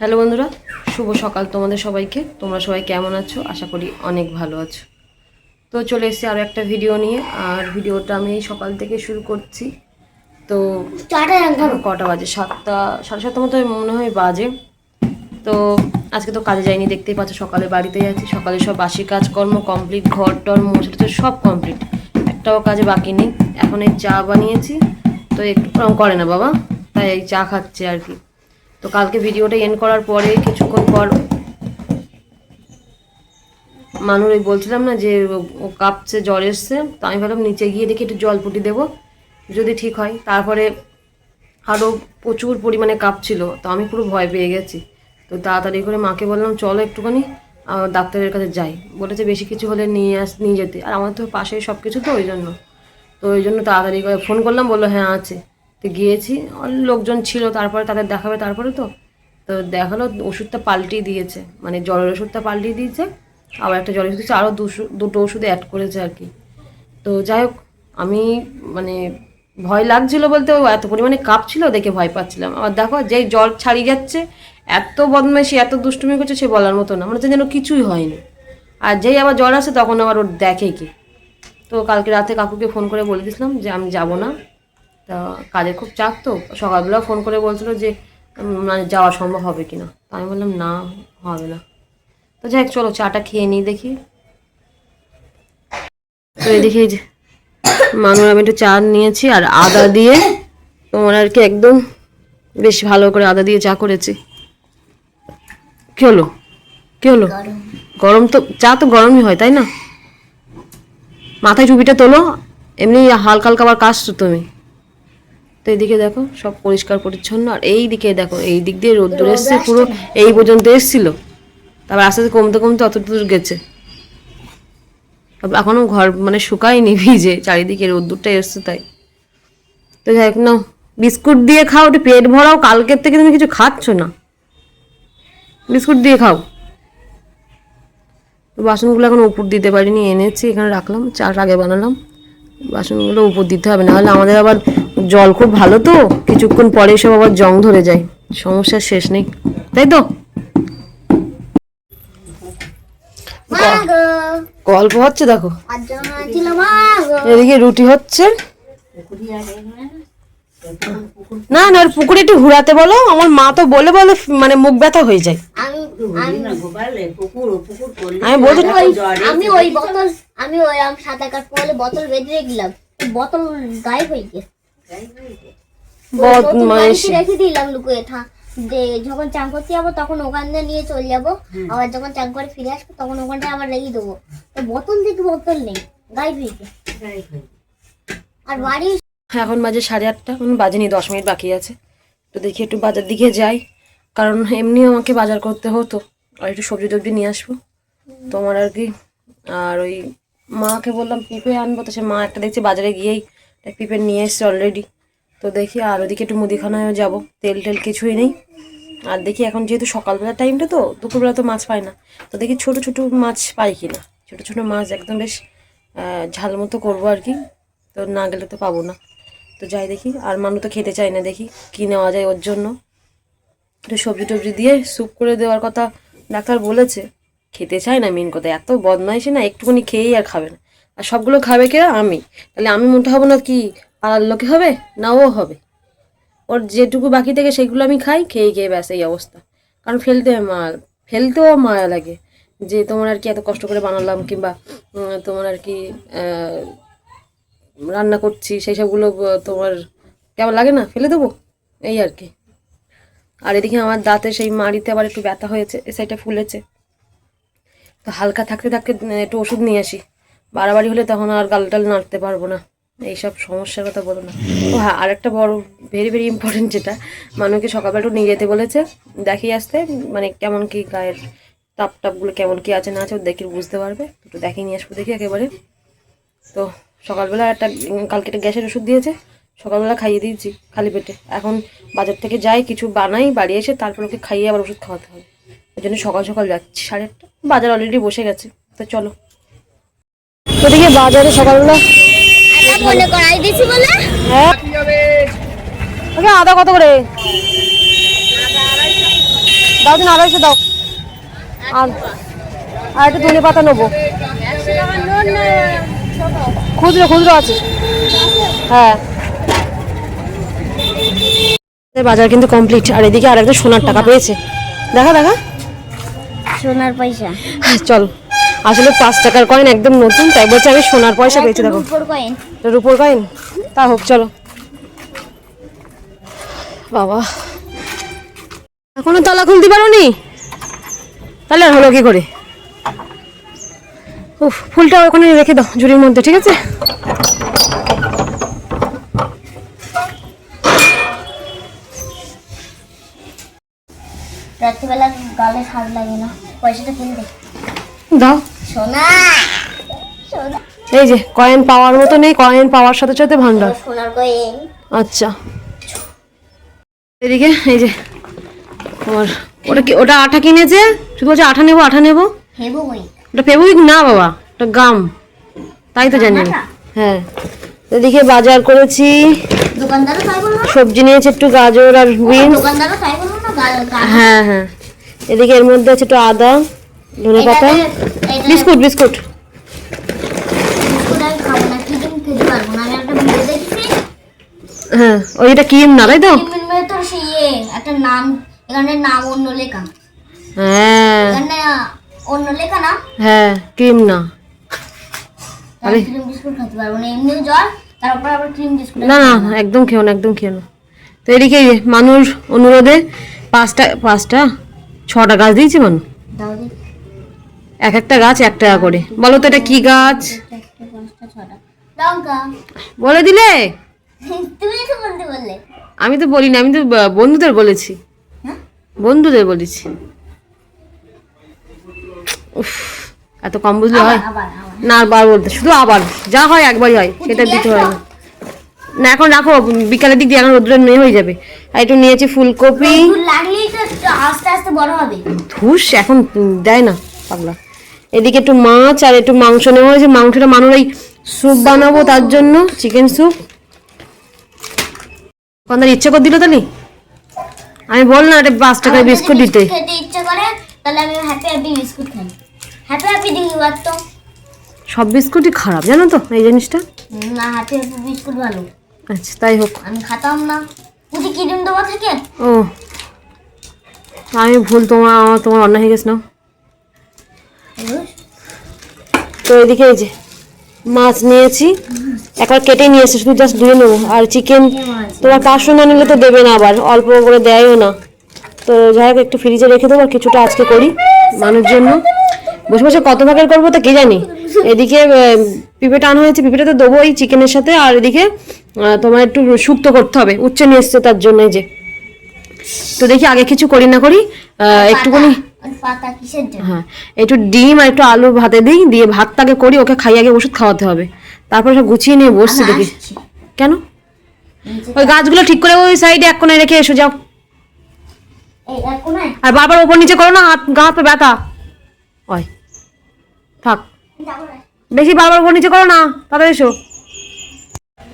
Hello বন্ধুরা শুভ সকাল তোমাদের সবাইকে। তোমরা সবাই কেমন আছো? আশা করি অনেক ভালো আছো। তো চলে এসেছি আরও একটা ভিডিও নিয়ে। আর ভিডিওটা আমি সকাল থেকে শুরু করছি। তো কটা বাজে? সাতটা সাড়ে সাতটা মতো মনে হয় বাজে। তো আজকে তো কাজে যাইনি দেখতেই পাচ্ছ সকালে বাড়িতে যাচ্ছি সকালে সব বাসি কাজকর্ম কমপ্লিট ঘর টর মোছা সব কমপ্লিট একটাও কাজে বাকি নেই। এখন এই চা বানিয়েছি। তো একটু কম করে না বাবা? তাই এই চা খাচ্ছে আর কি। তো কালকে ভিডিওটা এন্ড করার পরে কিছুক্ষণ পর মানুষ ওই বলছিলাম না যে ও- কাঁপছে, জ্বর এসছে, তো আমি ভাবলাম নিচে গিয়ে দেখি একটু জল পুটি দেবো, যদি ঠিক হয়। তারপরে আরও প্রচুর পরিমাণে কাঁপছিল, তো আমি পুরো ভয় পেয়ে গেছি। তো তাড়াতাড়ি করে মাকে বললাম, চলো একটুখানি ডাক্তারের কাছে যাই। বলেছে, বেশি কিছু হলে নিয়ে আস, নিয়ে যেতে। আর আমার তো পাশেই সব কিছু তো, ওই জন্য। তো ওই জন্য তাড়াতাড়ি করে ফোন করলাম, বলল হ্যাঁ আছে। গিয়েছি। লোকজন ছিল, তারপরে তাদের দেখাবে তারপরে তো। তো দেখাল ওষুধটা পাল্টিয়ে দিয়েছে। মানে জ্বরের ওষুধটা পাল্টিয়ে দিয়েছে, আবার একটা জ্বরের ওষুধ আরও দুশো, দুটো ওষুধ অ্যাড করেছে আর কি। তো যাই হোক, আমি মানে ভয় লাগছিল বলতে এত পরিমাণে কাঁপছিল দেখে ভয় পাচ্ছিলাম। আবার দেখো, যেই জ্বর ছাড়িয়ে যাচ্ছে, এত বদমাইশি, এত দুষ্টুমি করছে সে বলার মতো না। মানে যেন কিছুই হয়নি। আর যেই আবার জ্বর আসে, তখন আবার ওর দেখে কি। তো কালকে রাতে কাকুকে ফোন করে বলে দিয়েছিলাম যে, আমি যাব না। তা কাজের খুব চাপ তো। সকালবেলা ফোন করে বলছিল যে মানে যাওয়া সম্ভব হবে কি না তো আমি বললাম, না, হবে না। তো যাই চলো চাটা খেয়ে নিই দেখি। তো এই যে মানুষ আমি একটু চা নিয়েছি আর আদা দিয়ে তোমার আর কি একদম বেশ ভালো করে আদা দিয়ে চা করেছি। কি হলো? কি হলো? গরম তো, চা তো গরমই হয়, তাই না? মাথায় টুপিটা তোলো, এমনি হালকা হালকা আবার কাশছো তুমি। তো এইদিকে দেখো সব পরিষ্কার পরিচ্ছন্ন। আর এই দিকে দেখো এই দিক দিয়ে রোদ্দুর এসছে পুরো এই পর্যন্ত এসছিল। তারপর আস্তে আস্তে কমতে কমতে অত দূর গেছে। তারপর এখনও ঘর মানে শুকায়নি ভিজে চারিদিকে রোদ্দুরটা এসছে তাই। তো যাই হোক নাও বিস্কুট দিয়ে খাও একটু পেট ভরাও কালকের থেকে তুমি কিছু খাচ্ছ না। বিস্কুট দিয়ে খাও। বাসনগুলো এখন উপর দিতে পারিনি এনেছি এখানে রাখলাম চার আগে বানালাম। বাসনগুলো উপর দিতে হবে নাহলে আমাদের আবার জল খুব ভালো তো? কিছুক্ষণ পরে সব আবার জং ধরে যায়। সমস্যার শেষ নেই। তাই তো? গল্প হচ্ছে দেখো। এদিকে রুটি হচ্ছে। না না ওর পুকুরে একটু ঘুরাতে বলো। আমার মা তো বলে বলে মানে মুখ ব্যথা হয়ে যায়। আমি আমি আমি ওই বোতল আমি ওই কাট পড়লে বোতল বেঁধে গেলাম বোতল গায়েব হয়ে গেছে। বদমাইশি। রেখে দিলাম লুকিয়ে থা যে যখন চান করতে যাব তখন ওখান দিয়ে নিয়ে চলে যাব। আবার যখন চান করে ফিরে আসব তখন ওখানটায় আবার রেখে দেবো। তো বোতল থেকে বোতল নেই গায়েব হয়ে আর বাড়ি এখন বাজে সাড়ে আটটা এখন বাজেনি দশ মিনিট বাকি আছে। তো দেখি একটু বাজার দিকে যাই কারণ এমনিও আমাকে বাজার করতে হতো। আর একটু সবজি টবজি নিয়ে আসব। তোমার আর কি আর ওই মাকে বললাম পিঁপে আনব তো সে মা একটা দেখছি বাজারে গিয়েই একটা পিঁপে নিয়ে এসছে অলরেডি তো দেখি আর ওদিকে একটু মুদিখানায়ও যাব। তেল টেল কিছুই নেই। আর দেখি এখন যেহেতু সকালবেলার টাইমটা তো, দুপুরবেলা তো মাছ পাই না। তো দেখি ছোট ছোট মাছ পাই কিনা। ছোট ছোট মাছ একদম বেশ ঝাল মতো করব আর কি। তো না গেলে তো পাবো না। তো যাই দেখি। আর মানু তো খেতে চায় না দেখি কি নেওয়া যায় ওর জন্য। একটু সবজি টবজি দিয়ে স্যুপ করে দেওয়ার কথা ডাক্তার বলেছে। খেতে চায় না মেন কথা। এত বদমাইশি না, একটুখানি খেয়েই আর খাবে না। আর সবগুলো খাবে কে? আমি। তাহলে আমি মোটা হব না কি? পাড়ার লোকে হবে না ও হবে? ওর যেটুকু বাকি থেকে সেগুলো আমি খাই, খেয়ে খেয়ে ব্যাস এই অবস্থা। কারণ ফেলতে মা ফেলতেও মায়া লাগে যে তোমার আর কি এত কষ্ট করে বানালাম কিংবা তোমার আর কি রান্না করছি, সেই সবগুলো তোমার কেমন লাগে না? ফেলে দেবো? এই আর কি। আর এদিকে আমার দাঁতে সেই মাড়িতে আবার একটু ব্যথা হয়েছে সাইডটা ফুলেছে। তো হালকা থাকতে থাকতে একটু ওষুধ নিয়ে আসি। বাড়াবাড়ি হলে তখন আর গাল টাল নাড়তে পারব না। এইসব সমস্যার কথা বলো না। ও হ্যাঁ আর একটা বড় ভেরি ভেরি ইম্পর্টেন্ট যেটা মানুষকে সকালবেলা একটু নিয়ে যেতে বলেছে। দেখিয়ে আসতে মানে কেমন কি গায়ের তাপ টাপগুলো কেমন কি আছে না আছে ও দেখে বুঝতে পারবে। একটু দেখিয়ে নিয়ে আসব দেখি একেবারে। তো সকালবেলা একটা কালকে একটা গ্যাসের ওষুধ দিয়েছে। সকালবেলা খাইয়ে দিয়েছি খালি পেটে। এখন বাজার থেকে যাই, কিছু বানাই, বাড়ি এসে তারপর ওকে খাইয়ে আবার ওষুধ খাওয়াতে হবে। ওই জন্য সকাল সকাল যাচ্ছি সাড়ে আটটা। বাজার অলরেডি বসে গেছে। তো চলো। ওদিকে বাজারে সকালবেলা হ্যাঁ। ওকে আদা কত করে? দাও দিন আড়াইশো দাও। আর একটা ধনে পাতা নেব। খুচরো খুচরো আছে। হ্যাঁ। বাজার কিন্তু কমপ্লিট আর এদিকে আর একটা সোনার টাকা পেয়েছে। দেখা দেখা। সোনার পয়সা। চল। আসলে পাঁচ টাকার কয়েন একদম নতুন তাই বলছে আমি সোনার পয়সা পেয়েছি দেখো উপর কয়েন তা হোক চলো। বাবা। এখনও তালা খুলতে পারোনি? তাহলে আর হলো কি করে? উফ ফুলটা ওখানে রেখে দাও ঝুড়ির মধ্যে ঠিক আছে? রাত্রিবেলা গালে সাজ লাগে না পয়সাটা কিনবে দাও। সোনা। এই যে কয়েন পাওয়ার মতো নেই কয়েন পাওয়ার সাথে সাথে ভান্ডার সোনার কয়েন আচ্ছা। এদিকে এই যে তোমার ওটা কি ওটা আঠা কিনেছে? শুধু বলছে আঠা নেব আঠা নেব। ওটা ফেব্রিক না বাবা ওটা গাম। তাই তো জানি। হ্যাঁ। এদিকে বাজার করেছি। সবজি নিয়েছে একটু গাজর আর বিনস। দোকানদারও তাই বলল না? গা- গা- হ্যাঁ হ্যাঁ। এদিকে এর মধ্যে আছে একটু আদা। ধনে পাতা? Biscuit biscuit. হ্যাঁ ওই এটা না তাই তো? ইয়ে, একটা নাম এখানে নাম অন্য লেখা হ্যাঁ এখানে অন্য লেখা না হ্যাঁ ক্রিম না। আমি ক্রিম বিস্কুট খেতে পারব না এমনিও জ্বর তারপর আবার ক্রিম বিস্কুট না না একদম খেও না একদম খেও না। তো এদিকে মানুষ অনুরোধে পাঁচটা পাঁচটা ছটা গাছ দিয়েছি মানুষ দাও। এক একটা গাছ এক টাকা করে। বলো তো এটা কি গাছ? বলে দিলে? আমি তো বলিনি আমি তো বন্ধুদের বলেছি। বন্ধুদের বলেছি। উফ এত কম বুঝলে আবার হয়? আবার আবার না আর বার বলতে শুধু আবার যা হয় একবারই হয় সেটা দিতে হয় না। না এখন রাখো বিকালের দিক দিয়ে এখন রোদ্রের মেয়ে হয়ে যাবে। আর একটু নিয়েছি ফুলকপি। আস্তে আস্তে বড় হবে। ধুস এখন দেয় না পাগলা। এদিকে একটু মাছ আর একটু মাংস নেওয়া হয়েছে। মাংসটা মানুষ ওই স্যুপ বানাবো তার জন্য চিকেন স্যুপ কন্দার ইচ্ছে করে দিল তাহলে? আমি বল না একটা পাঁচ টাকার বিস্কুট দিতে। ইচ্ছে করে তাহলে আমি হ্যাপি হ্যাপি বিস্কুট খাই হ্যাপি হ্যাপি দিই তো সব বিস্কুটই খারাপ জানো তো এই জিনিসটা? না হ্যাপি হ্যাপি বিস্কুট ভালো। আচ্ছা তাই হোক। আমি খাতাম না। পুঁতি ক্রিম দেওয়া থাকে ও আমি ভুল তোমার আমার তোমার অন্যায় হয়ে গেছে না? তো এদিকে এই যে মাছ নিয়েছি। একবার কেটে নিয়েছি শুধু জাস্ট ধুয়ে নেব। আর চিকেন তোমার পাঁচশো না নিলে তো দেবে না আবার অল্প করে দেয়ও না। তো যাই হোক একটু ফ্রিজে রেখে দেবো আর কিছুটা আজকে করি মানুষের জন্য। বসে বসে কত ভাগের করব তো কে জানি? এদিকে আহ, পিঁপেটা আনা হয়েছে পিঁপেটা তো দেবো এই চিকেনের সাথে। আর এদিকে তোমার একটু শুক্তো করতে হবে উচ্চ নিয়ে এসছে তার জন্য এই যে। তো দেখি আগে কিছু করি না করি আহ, একটুখানি হ্যাঁ একটু ডিম আর একটু আলু ভাতে দিই দিয়ে ভাতটাকে করি ওকে খাইয়ে আগে ওষুধ খাওয়াতে হবে। তারপরে সব গুছিয়ে নিয়ে বসছি দেখি। কেন? ওই গাছগুলো ঠিক করে ওই সাইডে এক কোনায় রেখে এসো যাও। আর বারবার ওপর নিচে করো না হাত গা হাত ব্যথা। ওই থাক। বেশি বারবার ওপর নিচে করো না তাড়াতাড়ি এসো।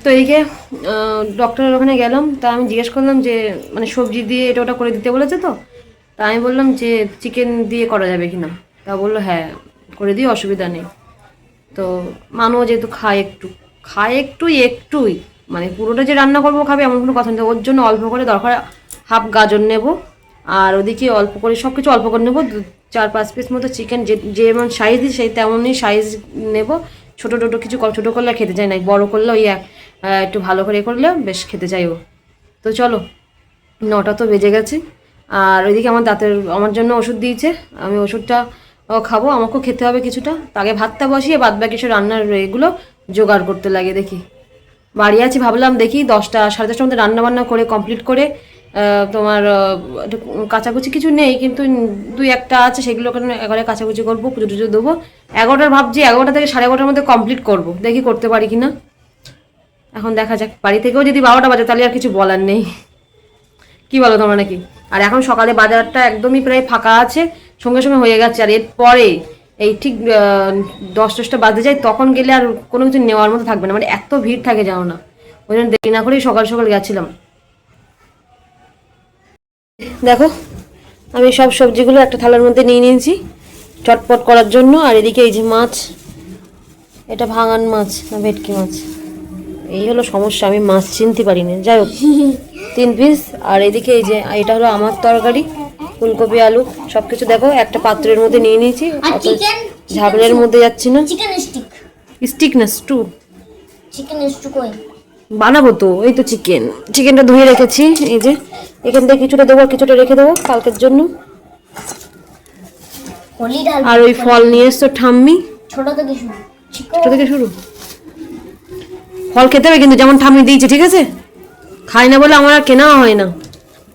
তো এইদিকে ডক্টরের ওখানে গেলাম তা আমি জিজ্ঞেস করলাম যে মানে সবজি দিয়ে এটা ওটা করে দিতে বলেছে তো? তা আমি বললাম যে চিকেন দিয়ে করা যাবে কি না তা বলল হ্যাঁ করে দিই অসুবিধা নেই। তো মানুষ যেহেতু খায় একটু খায় একটু, একটুই। মানে পুরোটা যে রান্না করব, খাবে, এমন কোনো কথা নেই। ওর জন্য অল্প করে দরকার, হাফ গাজর নেব। আর ওদিকে অল্প করে সব কিছু অল্প করে নেব। চার, পাঁচ পিস মতো চিকেন যে, যেমন সাইজ দিই, সেই তেমনই সাইজ নেব। ছোটো টোটো কিছু ছোটো করলে খেতে চাই না। বড় করলে ওই এক- একটু ভালো করে করলে বেশ খেতে চাইব তো চলো, নটা তো বেজে গেছে। আর ওইদিকে আমার দাঁতের, আমার জন্য ওষুধ দিয়েছে। আমি ওষুধটা খাব, আমাকেও খেতে হবে কিছুটা। তো আগে ভাতটা বসিয়ে বাদ বাকি সব রান্নার এগুলো জোগাড় করতে লাগে, দেখি। বাড়ি আছি, ভাবলাম দেখি দশটা, সাড়ে দশটার মধ্যে রান্না বান্না করে কমপ্লিট করে তোমার কাচাকুচি কিছু নেই, কিন্তু দুই একটা আছে, সেগুলো এগারো কাচাকুচি করব, পুজো টুজো দেবো। এগারোটার ভাবছি, এগারোটা থেকে সাড়ে এগারোটার মধ্যে কমপ্লিট করব। দেখি করতে পারি কি না এখন দেখা যাক, বাড়ি থেকেও যদি বারোটা বাজে, তাহলে আর কিছু বলার নেই। কি বলো তোমরা নাকি? আর এখন সকালে বাজারটা একদমই প্রায় ফাঁকা আছে, সঙ্গে সঙ্গে হয়ে গেছে। আর এরপরে এই ঠিক দশ দশটা বাজতে যায়, তখন গেলে আর কোনো কিছু নেওয়ার মতো থাকবে না। মানে এত ভিড় থাকে জানো না। ওই জন্য দেরি না করেই সকাল সকাল গেছিলাম। দেখো, আমি সব সবজিগুলো একটা থালার মধ্যে নিয়ে নিয়েছি চটপট করার জন্য। আর এদিকে এই যে মাছ, এটা ভাঙান মাছ না ভেটকি মাছ? এই হলো সমস্যা আমি মাছ চিনতে পারি না যাই হোক তিন পিস আর এদিকে এই যে এটা হলো আমার তরকারি ফুলকপি আলু সব কিছু দেখো একটা পাত্রের মধ্যে নিয়ে নিয়েছি অত ঝাবলের মধ্যে যাচ্ছি না। স্টিক না স্টু চিকেন স্টু কই? বানাবো তো এই তো চিকেন চিকেনটা ধুয়ে রেখেছি এই যে এখান থেকে কিছুটা দেবো কিছুটা রেখে দেবো কালকের জন্য। আর ওই ফল নিয়ে এসছো ঠাম্মি। ছোট থেকে শুরু। ছোট থেকে শুরু? ফল খেতে হবে কিন্তু যেমন ঠাম্মি দিয়েছে ঠিক আছে? খাই না বলে আমার আর কেনা হয় না।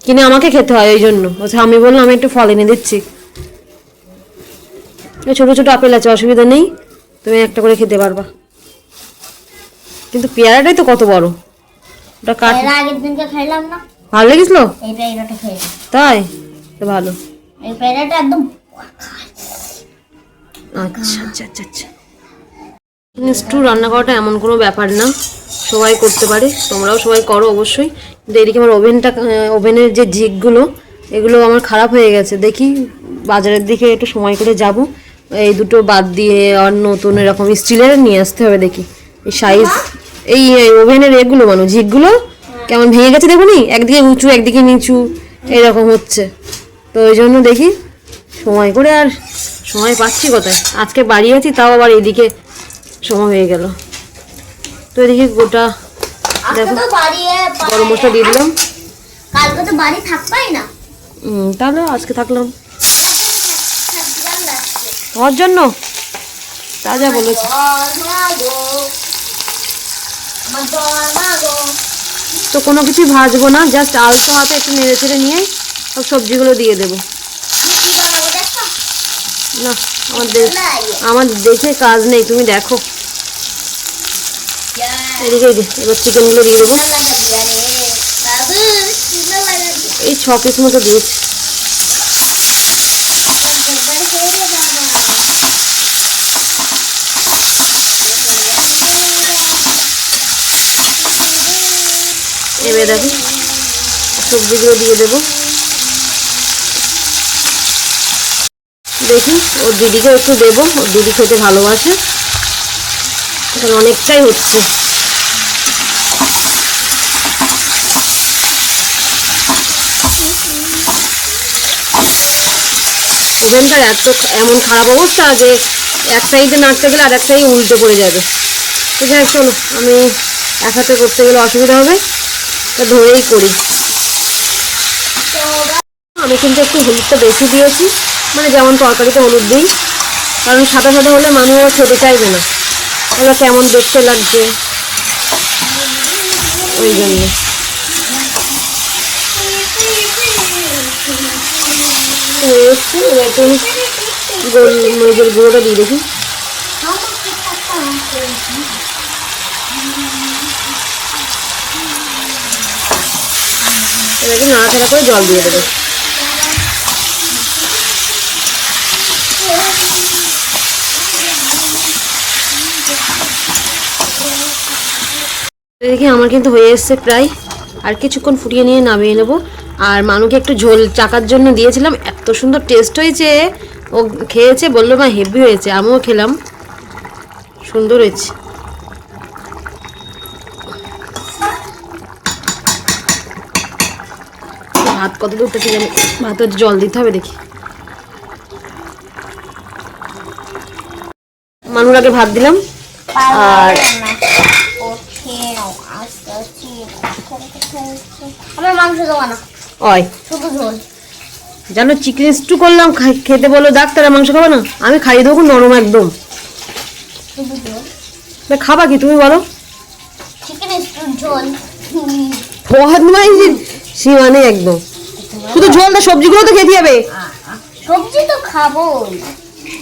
কিনে আমাকে খেতে হয় ওই জন্য। বলছে আমি বললাম আমি একটু ফল এনে দিচ্ছি। ছোটো ছোট আপেল আছে অসুবিধা নেই। তুমি একটা করে খেতে পারবা। কিন্তু পেয়ারাটাই তো কত বড়। ওটা কাট আগের দিনকে খাইলাম না। ভালো লেগেছিল? এই পেয়ারাটা খেয়েছি তাই? তো ভালো। এই পেয়ারাটা একদম আচ্ছা আচ্ছা আচ্ছা আচ্ছা। স্টু রান্না করাটা এমন কোনো ব্যাপার না। সবাই করতে পারে, তোমরাও সবাই করো অবশ্যই। কিন্তু এদিকে আমার ওভেনটা ওভেনের যে ঝিকগুলো এগুলো আমার খারাপ হয়ে গেছে। দেখি বাজারের দিকে একটু সময় করে যাব। এই দুটো বাদ দিয়ে আর নতুন এরকম স্টিলের নিয়ে আসতে হবে দেখি। এই সাইজ এই ওভেনের এগুলো মানে ঝিকগুলো কেমন ভেঙে গেছে দেখুনি একদিকে উঁচু, একদিকে নিচু, এরকম হচ্ছে। তো ওই জন্য দেখি সময় করে আর সময় পাচ্ছি কোথায়? আজকে বাড়ি আছি, তাও আবার এদিকে সময় হয়ে গেল। তো এদিকে গোটা দেখো গরম মশলা দিয়ে দিলাম। কালকে তো বাড়ি থাকবাই না। তাহলে আজকে থাকলাম। তোমার জন্য? তা যা বলেছি। তো কোনো কিছু ভাজবো না জাস্ট আলতো হাতে একটু নেড়ে চেড়ে নিয়ে সব সবজিগুলো দিয়ে দেবো। না আমার আমার দেখে কাজ নেই তুমি দেখো। এদিকে দিয়ে দেবো। এই ছ পিস মতো সবজিগুলো দিয়ে দেবো। দেখি ওর দিদিকে একটু দেবো, ওর দিদি খেতে ভালোবাসে। অনেকটাই হচ্ছে। ওভেনটার এত এমন খারাপ অবস্থা যে এক সাইডে নাড়তে গেলে আর এক সাইডে উল্টে পড়ে যাবে। তো যাই চলো আমি এক হাতে করতে গেলে অসুবিধা হবে, তা ধরেই করি। আমি কিন্তু একটু হলুদটা বেশি দিয়েছি মানে যেমন তরকারিতে হলুদ দিই, কারণ সাদা সাদা হলে মানুষ খেতে চাইবে না। ওরা কেমন দেখতে লাগছে, ওই জন্য। হয়ে এসছে, এবার একটু গোলমরিচের গুঁড়োটা দিয়ে দেখি। এবারে নাড়াচাড়া করে জল দিয়ে দেবো। দেখি আমার কিন্তু হয়ে এসছে প্রায়। আর কিছুক্ষণ ফুটিয়ে নিয়ে নামিয়ে নেব। আর মানুকে একটু ঝোল চাকার জন্য দিয়েছিলাম। এত সুন্দর টেস্ট হয়েছে। ও খেয়েছে, বলল, মা, হেভি হয়েছে। আমিও খেলাম। সুন্দর হয়েছে। ভাত কত দূর থেকে জানি, ভাতের জল দিতে হবে দেখি। মানুর আগে ভাত দিলাম। আর আমার মাংস না অয় জানো চিকেন স্টু করলাম খেতে বলো ডাক্তার মাংস খাব না? আমি খাইয়ে দেবো নরম একদম। খাবা কি তুমি বলো? ঝোল। বদমাই একদম। শুধু ঝোলটা সবজিগুলো তো খেতে হবে। সবজি তো খাবোই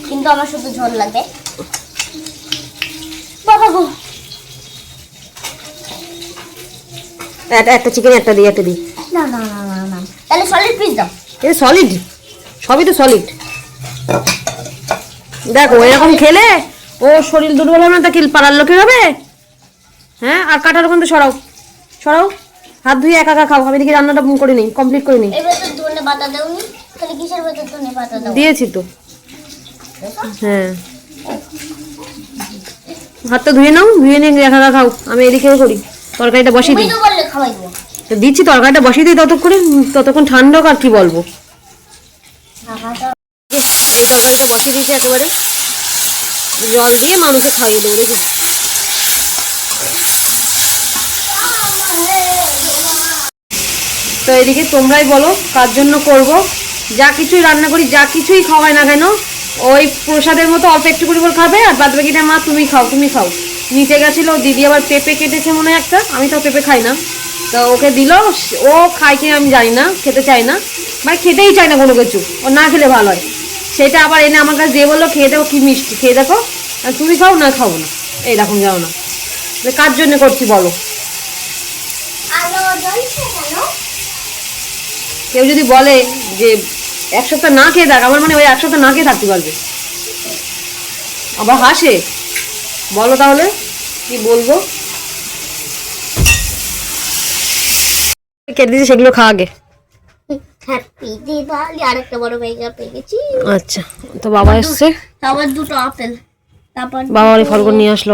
কিন্তু আমার শুধু ঝোল লাগে। বাবা গো। একটা একটা চিকেন একটা দিই একটা দিই। না না না। না তাহলে সলিড পিস দাও। এটা সলিড সবই তো সলিড দেখো এরকম খেলে ও শরীর দুর্বল হবে না তা কি পাড়ার লোকের হবে? হ্যাঁ আর কাটার ওখান থেকে সরাও। সরাও। হাত ধুয়ে একা একা খাও। আমি এদিকে রান্নাটা করে নিই কমপ্লিট করে নিই। এবার তো ধনে পাতা দেওনি। তাহলে কিসের ভেতর ধনে পাতা দাও? দিয়েছি তো। হ্যাঁ। হাতটা ধুয়ে নাও ধুয়ে নিয়ে একা একা খাও। আমি এদিকে করি। তরকারিটা বসিয়ে তুমি দিই। তো বললে খাওয়াই দেবো দিচ্ছি তরকারিটা বসিয়ে দিই ততক্ষণে ততক্ষণ ঠান্ডা আর কি বলব। এই তরকারিটা বসিয়ে দিয়েছি একেবারে। জল দিয়ে মানুষকে খাইয়ে দেবো, দেখি। তো এদিকে তোমরাই বলো, কার জন্য করব? যা কিছুই রান্না করি, যা কিছুই খাওয়ায় না কেন, ওই প্রসাদের মতো অল্প একটু করে খাবে, আর বাদ বাকিটা মা, তুমি খাও তুমি খাও। নিচে গেছিল, দিদি আবার পেঁপে কেটেছে মনে একটা, আমি তো পেঁপে খাই না। তো ওকে দিল ও খায় কিনা আমি জানি না খেতে চাই না। মানে খেতেই চায় না কোনো কিছু ও না খেলে ভালো হয়। সেটা আবার এনে আমার কাছে দিয়ে বলল খেয়ে দেখো কি মিষ্টি খেয়ে দেখো। আর তুমি খাও না খাব না। এইরকম যাও না। কার জন্য করছি বলো? কেউ যদি বলে যে এক সপ্তাহ না খেয়ে থাক আমার মানে ওই এক সপ্তাহ না খেয়ে থাকতে পারবে। আবার হাসে। বলো তাহলে কি বলব? কেটে দিয়েছি সেগুলো খা আগে। হ্যাপি দিওয়ালি আরেকটা বড় ব্যাগা পেয়ে গেছি। আচ্ছা তো বাবা এসছে। দুটো আপেল। তারপর বাবা ফল করে নিয়ে আসলো।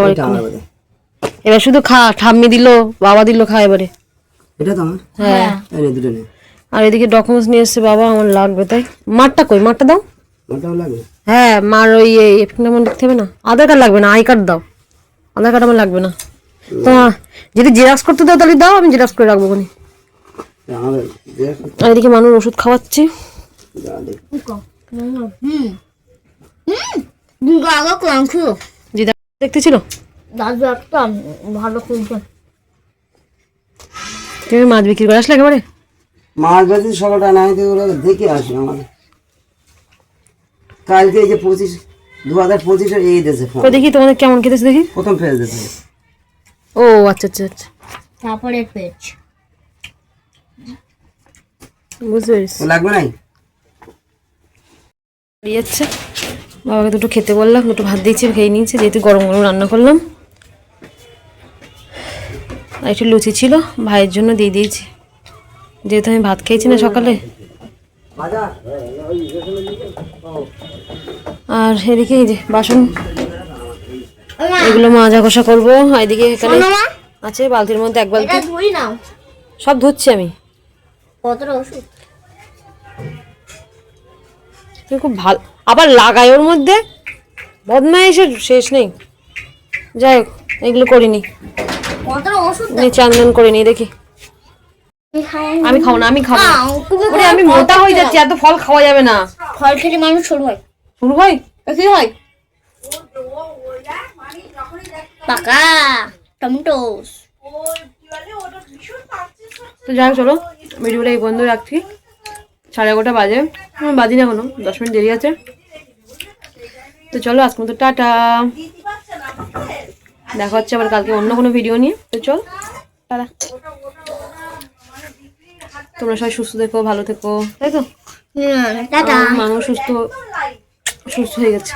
এবার শুধু খা ঠাম্মি দিল বাবা দিল খা এবারে। এটা তো আমার হ্যাঁ দুটো নে। আর এদিকে ডকুমেন্টস নিয়ে এসছে বাবা আমার লাগবে তাই। মারটা কই? মারটা দাও। লাগবে? হ্যাঁ মার ওই নাম্বার লিখতে হবে না? আধার কার্ড লাগবে না আই কার্ড দাও। আধার কার্ড আমার লাগবে না। তোমার যদি জেরক্স করতে দাও তাহলে দাও আমি জেরক্স করে রাখব আর এদিকে মানুষ ওষুধ খাওয়াচ্ছি। দিদা দেখতেছিল? দাদু একটা ভালো খুলছে তুমি মাছ বিক্রি করে আসলে একেবারে? মাছ বেশি সকালটা নাই তো ওরা দেখে আসে আমাদের। কালকে এই যে পঁচিশ দু হাজার পঁচিশে এই দেশে ফোন দেখি তোমাদের কেমন খেতেছে দেখি। প্রথম ফেজ দিয়েছে ও আচ্ছা আচ্ছা আচ্ছা। তারপরে পেজ বুঝতে পেরেছি তো লাগবে নাই? যাচ্ছে বাবাকে দুটো খেতে বললাম দুটো ভাত দিয়েছি খেয়ে নিয়েছি যেহেতু গরম গরম রান্না করলাম। আর একটু লুচি ছিল ভাইয়ের জন্য দিয়ে দিয়েছি। যেহেতু আমি ভাত খেয়েছি না সকালে। আর এদিকে এই যে বাসন এগুলো মাজা ঘষা করব। এদিকে এখানে আছে বালতির মধ্যে এক বালতি। সব ধুচ্ছি আমি। কতটা ওষুধ? খুব ভালো আবার লাগাই ওর মধ্যে? বদমাইশের শেষ নেই। যাই হোক এগুলো করিনি। কতটা ওষুধ নে দেখি। আমি খাব না আমি খাব ওরে আমি মোটা হয়ে যাচ্ছি এত ফল খাওয়া যাবে না। ফল খেলে মানুষ ছোট হয়। শুরু হয়? কি হয়? পাকা টমেটো তো যাই চলো ভিডিওটা এই বন্ধ রাখছি। সাড়ে এগারোটা বাজে। বাজি না এখনও দশ মিনিট দেরি আছে। তো চলো আজকে মতো টাটা। দেখা হচ্ছে আবার কালকে অন্য কোনো ভিডিও নিয়ে। তো চল টাটা। তোমরা সবাই সুস্থ থেকো ভালো থেকো তাই তো? টাটা। মানুষ সুস্থ সুস্থ হয়ে গেছে।